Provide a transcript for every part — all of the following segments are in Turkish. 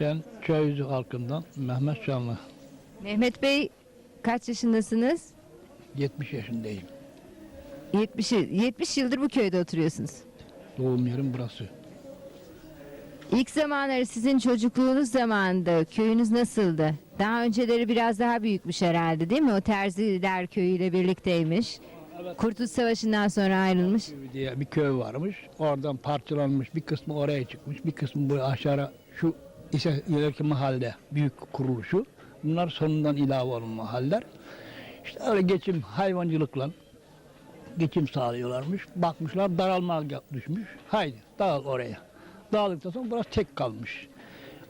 Ben Köyüzü halkından Mehmet Canlı. Mehmet Bey kaç yaşındasınız? 70 yaşındayım. 70, 70 yıldır bu köyde oturuyorsunuz. Doğum yerim burası. İlk zamanları sizin çocukluğunuz zamanında köyünüz nasıldı? Daha önceleri biraz daha büyükmüş herhalde değil mi? O Terziler köyüyle birlikteymiş. Kurtuluş Savaşı'ndan sonra ayrılmış. Diye bir köy varmış. Oradan parçalanmış. Bir kısmı oraya çıkmış. Bir kısmı buraya aşağı şu ise ileriki mahalle büyük kuruluşu. Bunlar sonundan ilave olan mahaller. İşte öyle geçim hayvancılıkla geçim sağlıyorlarmış. Bakmışlar daralma düşmüş. Haydi dağıl oraya. Dağıldıktan sonra burası tek kalmış.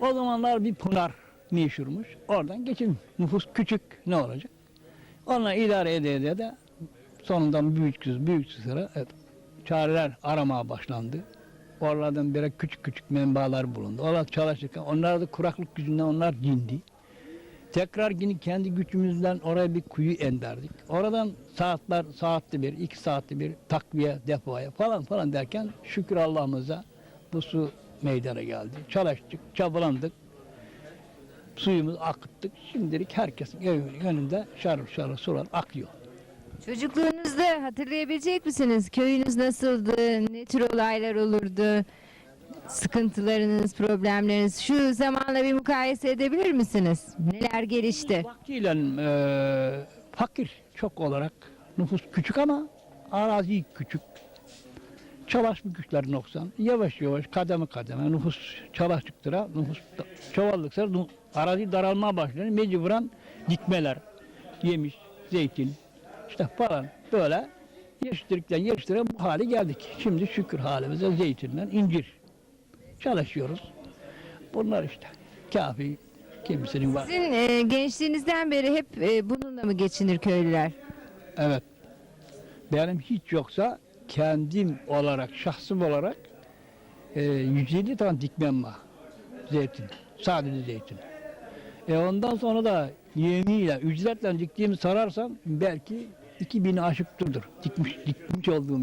O zamanlar bir pınar meşhurmuş. Oradan geçim nüfus küçük ne olacak? Onunla idare ede ede de sonundan büyüksüz büyüksüzlere evet, çareler aramaya başlandı. Oralardan biri küçük küçük menbalar bulundu. Onlar çalışırken onlar da kuraklık yüzünden onlar dindi. Tekrar yine kendi gücümüzden oraya bir kuyu enderdik. Oradan saatler, saatte bir, iki saatte bir takviye, depoya falan falan derken şükür Allah'ımıza bu su meydana geldi. Çalıştık, çabalandık. Suyumuzu akıttık. Şimdilik herkesin evinin önünde şarıl şarıl sular akıyor. Çocukluğunuzda hatırlayabilecek misiniz? Köyünüz nasıldı? Ne tür olaylar olurdu? Sıkıntılarınız, problemleriniz şu zamanla bir mukayese edebilir misiniz? Neler gelişti? Vaktiyle eee, fakir çok olarak nüfus küçük ama arazi küçük. Çalışma güçleri noksan. Yavaş yavaş kademe kademe nüfus çalıştıkça nüfus çoğaldıkça arazi daralmaya başlıyor. Mecburen dikmeler, yemiş, zeytin işte falan böyle yetiştirdikten yetiştire bu hale geldik. Şimdi şükür halimize zeytinden incir çalışıyoruz. Bunlar işte kafi kimsenin var. Sizin e, gençliğinizden beri hep e, bununla mı geçinir köylüler? Evet. Benim hiç yoksa kendim olarak, şahsım olarak e, 150 tane dikmem var. Zeytin. Sadece zeytin. E ondan sonra da yemiyle, ücretle diktiğimi sararsam belki 2000'i aşıktırdır. Dikmiş, dikmiş olduğum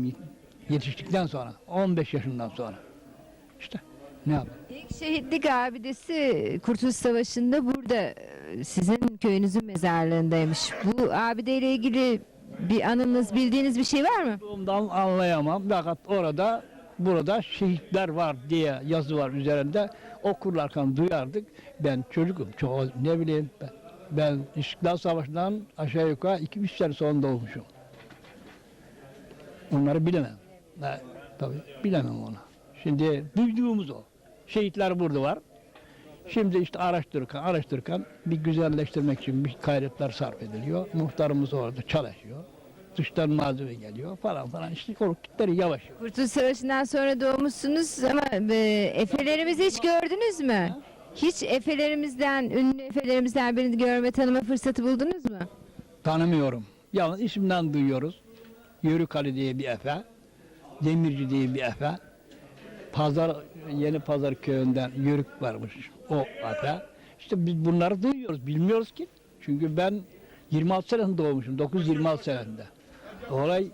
yetiştikten sonra. 15 yaşından sonra. İşte ne yapayım? İlk şehitlik abidesi Kurtuluş Savaşı'nda burada e, sizin köyünüzün mezarlığındaymış. Bu abideyle ilgili bir anınız, bildiğiniz bir şey var mı? Bundan anlayamam. Fakat orada burada şehitler var diye yazı var üzerinde. Okurlarken duyardık. Ben çocukum. Çok, ne bileyim ben, ben İstiklal Savaşı'ndan aşağı yukarı 2-3 sene sonra doğmuşum. Onları bilemem. Ben, tabii bilemem onu. Şimdi duyduğumuz o. Şehitler burada var. Şimdi işte araştırırken, araştırırken bir güzelleştirmek için bir gayretler sarf ediliyor. Muhtarımız orada çalışıyor. Dıştan malzeme geliyor falan falan. İşte korkutları yavaş. Kurtuluş Savaşı'ndan sonra doğmuşsunuz ama e, efelerimizi hiç gördünüz mü? Hiç efelerimizden, ünlü efelerimizden birini görme, tanıma fırsatı buldunuz mu? Tanımıyorum. Yalnız isimden duyuyoruz. Yörük Ali diye bir efe. Demirci diye bir efe. Pazar, Yeni Pazar köyünden Yörük varmış o efe. İşte biz bunları duyuyoruz. Bilmiyoruz ki. Çünkü ben 26 senesinde doğmuşum. 9-26 senesinde. Olay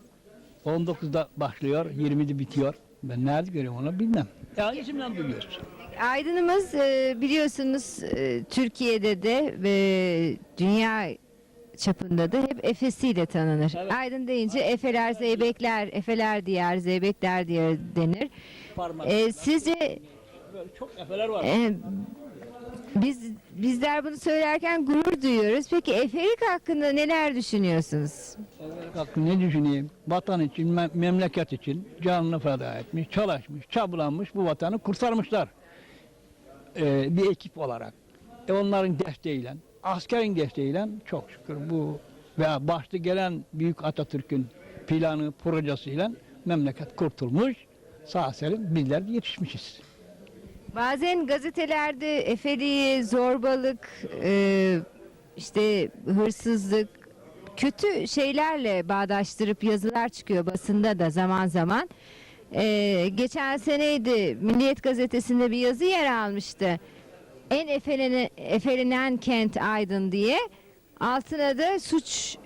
19'da başlıyor, 20'de bitiyor. Ben nerede görüyorum onu bilmem. Ya isimden duyuyoruz. Aydın'ımız e, biliyorsunuz e, Türkiye'de de ve dünya çapında da hep Efesi'yle tanınır. Evet. Aydın deyince Efeler, Zeybekler, Efeler diyar, Zeybekler diyar denir. E, sizce çok efeler var. e, biz bizler bunu söylerken gurur duyuyoruz. Peki Efelik hakkında neler düşünüyorsunuz? Evet, hakkı ne düşüneyim? Vatan için, me- memleket için canını feda etmiş, çalışmış, çabalanmış, bu vatanı kurtarmışlar. Ee, bir ekip olarak. E onların desteğiyle, askerin desteğiyle çok şükür bu veya başta gelen Büyük Atatürk'ün planı, projesiyle memleket kurtulmuş. Sağ salim bizler yetişmişiz. Bazen gazetelerde Efeliği, zorbalık, e, işte hırsızlık, kötü şeylerle bağdaştırıp yazılar çıkıyor basında da zaman zaman. E, geçen seneydi Milliyet Gazetesi'nde bir yazı yer almıştı. En efelene, efelenen kent Aydın diye. Altına da suç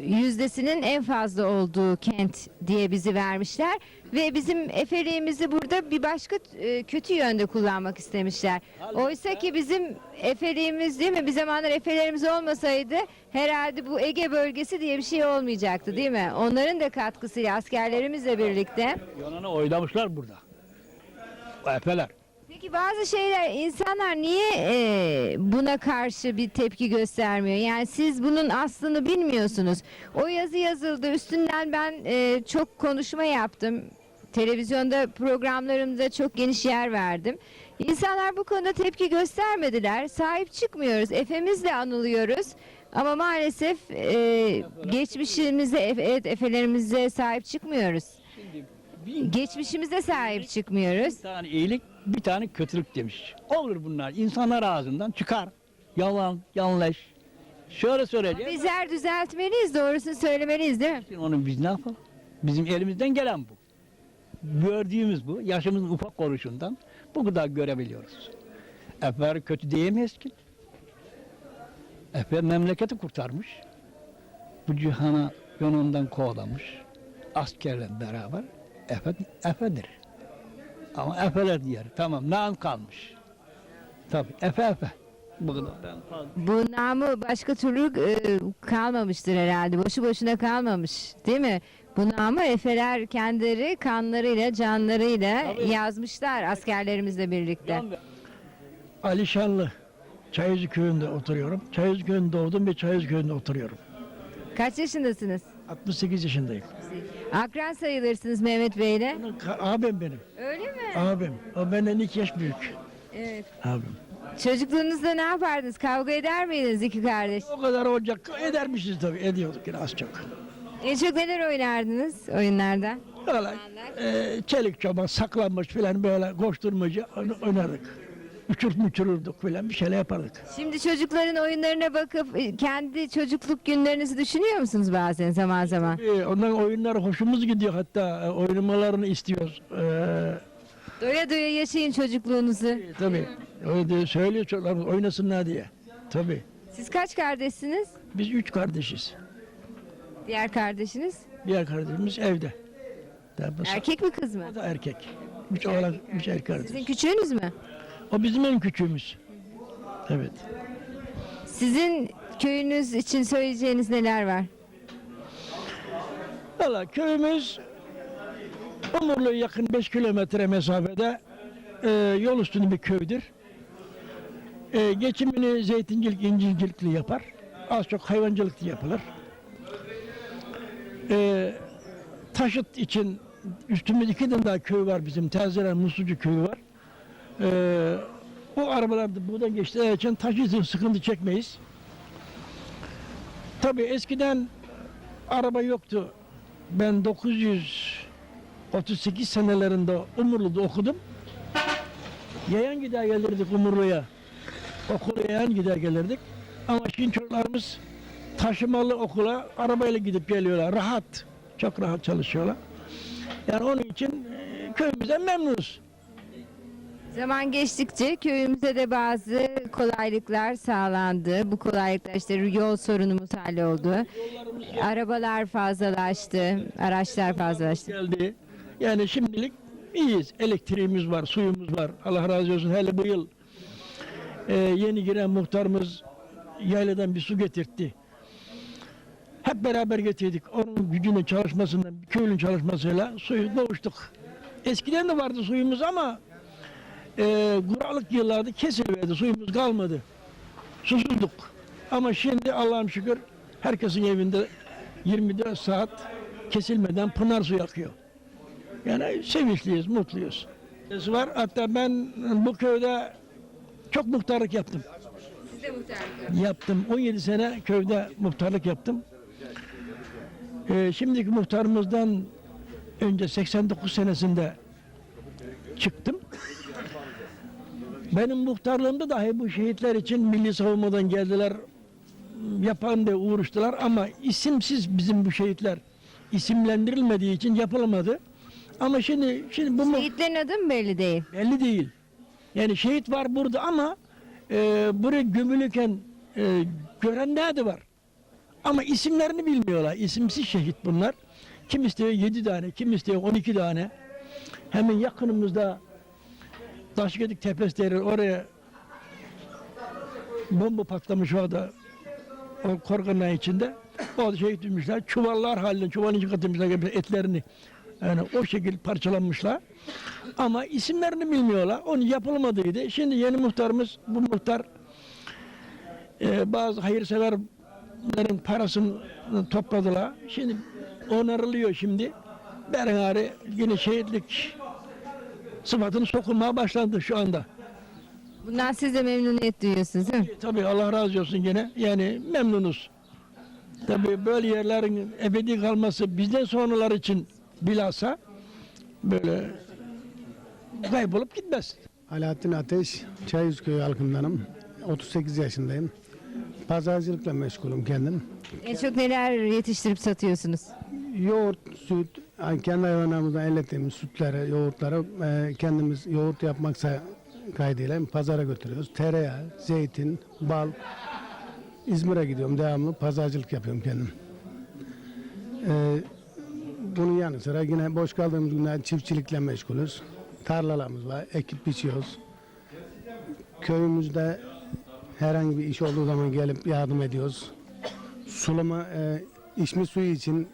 yüzdesinin en fazla olduğu kent diye bizi vermişler ve bizim efeliğimizi burada bir başka e, kötü yönde kullanmak istemişler. Oysa ki bizim efeliğimiz değil mi? Bir zamanlar efelerimiz olmasaydı herhalde bu Ege bölgesi diye bir şey olmayacaktı değil mi? Onların da katkısıyla askerlerimizle birlikte. Yunan'ı oylamışlar burada. Efeler. Peki bazı şeyler insanlar niye e, buna karşı bir tepki göstermiyor? Yani siz bunun aslını bilmiyorsunuz. O yazı yazıldı üstünden ben e, çok konuşma yaptım. Televizyonda programlarımda çok geniş yer verdim. İnsanlar bu konuda tepki göstermediler. Sahip çıkmıyoruz. Efemizle anılıyoruz. Ama maalesef e, geçmişimize, evet, efelerimize sahip çıkmıyoruz. Geçmişimize sahip çıkmıyoruz. bir tane iyilik, bir tane kötülük demiş. Olur bunlar. İnsanlar ağzından çıkar. Yalan, yanlış. Şöyle söyleyeceğim. Bizler düzeltmeliyiz, doğrusunu söylemeliyiz değil mi? Onu biz ne yapalım? Bizim elimizden gelen bu. Gördüğümüz bu. Yaşımızın ufak oluşundan bu kadar görebiliyoruz. Efer kötü diyemeyiz ki. Efer memleketi kurtarmış. Bu cihana yolundan kovalamış. Askerle beraber Efe, Efe'dir. Ama Efeler diğer. Tamam nam kalmış. Tabii Efe Efe. Bu namı başka türlü e, kalmamıştır herhalde. Boşu boşuna kalmamış değil mi? Bu namı Efeler kendileri kanlarıyla, canlarıyla Tabii. yazmışlar askerlerimizle birlikte. Alişanlı Çayızı köyünde oturuyorum. Çayızı köyünde doğdum ve Çayızı köyünde oturuyorum. Kaç yaşındasınız? 68 yaşındayım. Akran sayılırsınız Mehmet Bey'le. Abim benim. Öyle mi? Abim. O benden iki yaş büyük. Evet. Abim. Çocukluğunuzda ne yapardınız? Kavga eder miydiniz iki kardeş? O kadar olacak edermişiz tabii. Ediyorduk yine az çok. En çok neler oynardınız oyunlarda? Öyle e, çelik çoban, saklanmış filan böyle koşturmacı oyna- oynardık. Uçurt uçururduk filan bir şeyler yapardık. Şimdi çocukların oyunlarına bakıp e, kendi çocukluk günlerinizi düşünüyor musunuz bazen zaman zaman? E, ondan oyunlar hoşumuz gidiyor hatta e, oynamalarını istiyoruz. E, Doya doya yaşayın çocukluğunuzu. tabii. Öyle de söylüyor çocuklarımız oynasınlar diye. Tabii. Siz kaç kardeşsiniz? Biz üç kardeşiz. Diğer kardeşiniz? Diğer kardeşimiz evde. Erkek mi kız mı? O da erkek. Üç oğlan, üç erkek kardeş. Sizin küçüğünüz mü? O bizim en küçüğümüz. Evet. Sizin köyünüz için söyleyeceğiniz neler var? Valla köyümüz Umurlu'ya yakın 5 kilometre mesafede e, yol üstünde bir köydür. E, geçimini zeytincilik, incircilikle yapar. Az çok hayvancılık da yapılır. E, taşıt için üstümüzde iki tane daha köy var bizim. Terziren Muslucu köyü var. E, bu arabalar da buradan geçtiği için için sıkıntı çekmeyiz. Tabii eskiden araba yoktu. Ben 938 senelerinde Umurlu'da okudum. Yayan gider gelirdik Umurlu'ya. Okula yayan gider gelirdik. Ama şimdi çocuklarımız taşımalı okula arabayla gidip geliyorlar. Rahat. Çok rahat çalışıyorlar. Yani onun için e, köyümüzden memnunuz. Zaman geçtikçe köyümüze de bazı kolaylıklar sağlandı. Bu kolaylıklar işte yol sorunumuz halloldu. Arabalar fazlalaştı, araçlar fazlalaştı. Geldi. Yani şimdilik iyiyiz. Elektriğimiz var, suyumuz var. Allah razı olsun. Hele bu yıl e, yeni giren muhtarımız yayladan bir su getirtti. Hep beraber getirdik. Onun gücünün çalışmasından, köylün çalışmasıyla suyu kavuştuk. Eskiden de vardı suyumuz ama e, kuraklık yıllarda kesilverdi. Suyumuz kalmadı. Susuzduk. Ama şimdi Allah'ım şükür herkesin evinde 24 saat kesilmeden pınar suyu akıyor. Yani sevinçliyiz, mutluyuz. Var. Hatta ben bu köyde çok muhtarlık yaptım. Siz de muhtarlık Yaptım. 17 sene köyde muhtarlık yaptım. Ee, şimdiki muhtarımızdan önce 89 senesinde çıktım. Benim muhtarlığımda dahi bu şehitler için milli savunmadan geldiler. Yapan da uğraştılar ama isimsiz bizim bu şehitler isimlendirilmediği için yapılamadı. Ama şimdi şimdi bu Şehitlerin adı mı belli değil? belli değil. Yani şehit var burada ama e, buraya gömülürken e, görenler de var. Ama isimlerini bilmiyorlar. İsimsiz şehit bunlar. Kim istiyor 7 tane, kim istiyor 12 tane. Hemen yakınımızda Taşgedik Tepesi deri oraya bomba patlamış orada o korkanın içinde. O şehit düşmüşler. Çuvallar halinde çuvalın içine katılmışlar etlerini. Yani o şekilde parçalanmışlar. Ama isimlerini bilmiyorlar. Onun yapılmadıydı. Şimdi yeni muhtarımız bu muhtar e, bazı hayırseverlerin parasını topladılar. Şimdi onarılıyor şimdi. Beraber yine şehitlik sıfatını sokulmaya başlandı şu anda. Bundan siz de memnuniyet duyuyorsunuz değil mi? E, Tabii Allah razı olsun gene. Yani memnunuz. Tabii böyle yerlerin ebedi kalması bizden sonralar için bilhassa böyle kaybolup gitmez. Alaaddin Ateş, Çayüz Köyü halkındanım. 38 yaşındayım. Pazarcılıkla meşgulüm kendim. En çok neler yetiştirip satıyorsunuz? Yoğurt, süt, yani kendi hayvanlarımızdan elde ettiğimiz sütleri, yoğurtları e, kendimiz yoğurt yapmaksa kaydıyla pazara götürüyoruz. Tereyağı, zeytin, bal. İzmir'e gidiyorum devamlı pazarcılık yapıyorum kendim. E, bunun yanı sıra yine boş kaldığımız günler çiftçilikle meşgulüz. Tarlalarımız var, ekip biçiyoruz. Köyümüzde herhangi bir iş olduğu zaman gelip yardım ediyoruz. Sulama, e, içme suyu için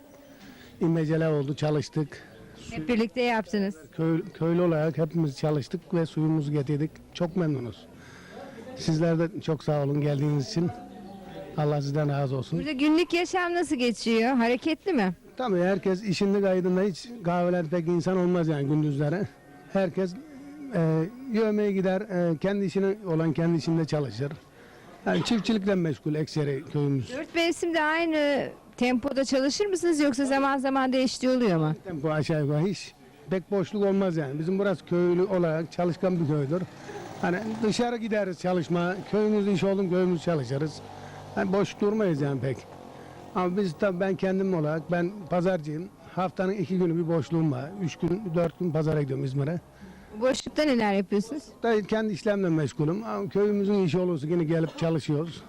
imeceler oldu, çalıştık. Hep birlikte yaptınız. Köy, köylü olarak hepimiz çalıştık ve suyumuzu getirdik. Çok memnunuz. Sizler de çok sağ olun geldiğiniz için. Allah sizden razı olsun. Burada günlük yaşam nasıl geçiyor? Hareketli mi? Tabii herkes işinde kaydında hiç kahveler pek insan olmaz yani gündüzlere. Herkes e, yövmeye gider, e, kendi işine olan kendi işinde çalışır. Yani çiftçilikle meşgul ekseri köyümüz. Dört mevsimde aynı tempoda çalışır mısınız yoksa zaman zaman değiştiği oluyor mu? Tempo aşağı yukarı hiç pek boşluk olmaz yani. Bizim burası köylü olarak çalışkan bir köydür. Hani dışarı gideriz çalışma, köyümüz iş olun köyümüz çalışırız. Yani boş durmayız yani pek. Ama biz tabii ben kendim olarak ben pazarcıyım. Haftanın iki günü bir boşluğum var. Üç gün, dört gün pazara gidiyorum İzmir'e. Boşlukta neler yapıyorsunuz? Da kendi işlemle meşgulüm. Ama köyümüzün işi olursa yine gelip çalışıyoruz.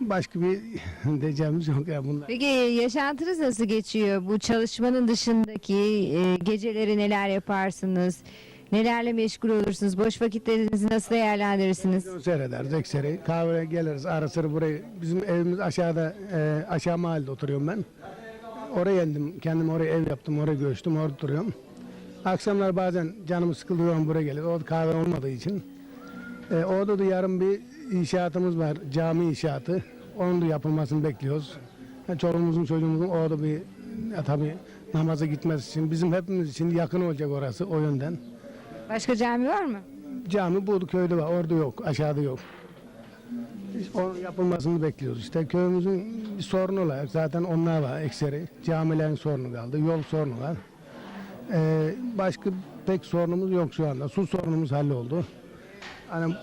Başka bir diyeceğimiz yok ya bunlar. Peki yaşantınız nasıl geçiyor? Bu çalışmanın dışındaki e, geceleri neler yaparsınız? Nelerle meşgul olursunuz? Boş vakitlerinizi nasıl değerlendirirsiniz? Televizyon seyrederiz ekseri. Kahveye geliriz ara sıra buraya. Bizim evimiz aşağıda, e, aşağı mahallede oturuyorum ben. Oraya indim. Kendim oraya ev yaptım, oraya göçtüm, orada duruyorum. Akşamlar bazen canımı sıkıldığı zaman buraya gelir. Orada kahve olmadığı için. E, orada da yarın bir inşaatımız var, cami inşaatı. Onun da yapılmasını bekliyoruz. Yani çoluğumuzun çocuğumuzun orada bir ya tabii namaza gitmesi için bizim hepimiz için yakın olacak orası o yönden. Başka cami var mı? Cami bu köyde var, orada yok, aşağıda yok. Onun yapılmasını bekliyoruz. İşte köyümüzün bir sorunu olarak zaten onlar var ekseri. Camilerin sorunu kaldı, yol sorunu var. Ee, başka pek sorunumuz yok şu anda. Su sorunumuz halloldu. Hani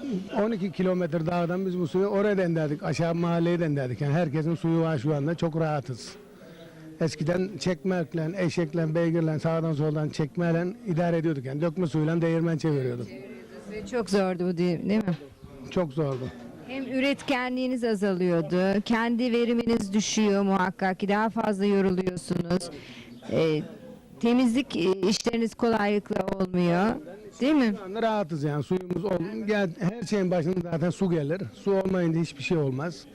12 kilometre dağdan biz bu suyu oraya denderdik, aşağı mahalleye denderdik. Yani herkesin suyu var şu anda, çok rahatız. Eskiden çekmekle, eşekle, beygirle, sağdan soldan çekmeyle idare ediyorduk. Yani dökme suyuyla değirmen çeviriyorduk. Çok zordu bu değil, değil mi? Çok zordu. Hem üretkenliğiniz azalıyordu, kendi veriminiz düşüyor muhakkak ki daha fazla yoruluyorsunuz. Ee, temizlik e, işleriniz kolaylıkla olmuyor. Değil mi? Şu anda rahatız yani suyumuz ol, gel, her şeyin başında zaten su gelir. Su olmayınca hiçbir şey olmaz.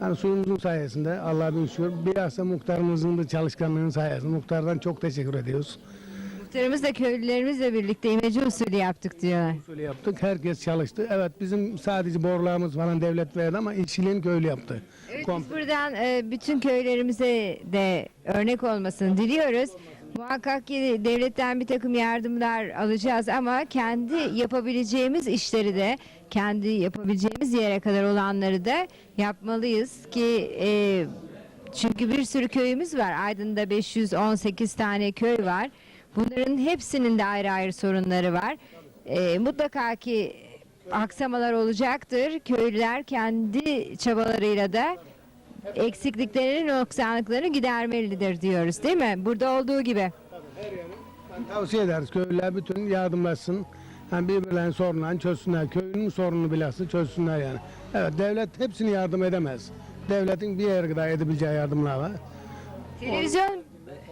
Yani suyumuzun sayesinde Allah'a bin şükür bilhassa muhtarımızın da çalışkanlığının sayesinde muhtardan çok teşekkür ediyoruz. Muhtarımız da köylülerimizle birlikte imece usulü yaptık diyorlar. Usulü yaptık. Herkes çalıştı. Evet bizim sadece borularımız falan devlet verdi ama işçiliğin köylü yaptı. Evet, biz buradan e, bütün köylerimize de örnek olmasını diliyoruz. Muhakkak ki devletten bir takım yardımlar alacağız ama kendi yapabileceğimiz işleri de kendi yapabileceğimiz yere kadar olanları da yapmalıyız ki e, çünkü bir sürü köyümüz var. Aydın'da 518 tane köy var. Bunların hepsinin de ayrı ayrı sorunları var. E, mutlaka ki aksamalar olacaktır. Köylüler kendi çabalarıyla da eksikliklerini, noksanlıklarını gidermelidir diyoruz değil mi? Burada olduğu gibi. Tavsiye ederiz köylüler bütün yardımlaşsın. Yani birbirlerinin sorunlarını çözsünler. Köyünün sorununu bilhassa çözsünler yani. Evet devlet hepsini yardım edemez. Devletin bir yere kadar edebileceği yardımlar var. Televizyon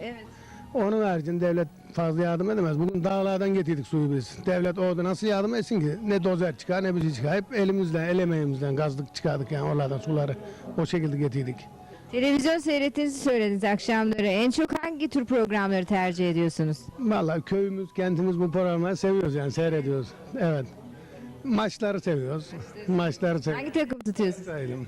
evet. Onun haricinde devlet fazla yardım edemez. Bugün dağlardan getirdik suyu biz. Devlet orada nasıl yardım etsin ki? Ne dozer çıkar ne bir şey çıkar. Hep elimizden, el emeğimizden gazlık çıkardık yani oralardan suları o şekilde getirdik. Televizyon seyrettiğinizi söylediniz akşamları. En çok hangi tür programları tercih ediyorsunuz? Vallahi köyümüz, kentimiz bu programları seviyoruz yani seyrediyoruz. Evet. Maçları seviyoruz. Maçları seviyoruz. Hangi takım tutuyorsunuz? Sayalım.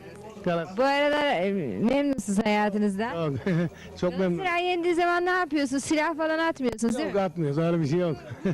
Bu aralar e, memnunsunuz hayatınızdan. Çok, çok memnun. Galatasaray yendiği zaman ne yapıyorsunuz? Silah falan atmıyorsunuz değil Yok mi? atmıyoruz öyle bir şey yok.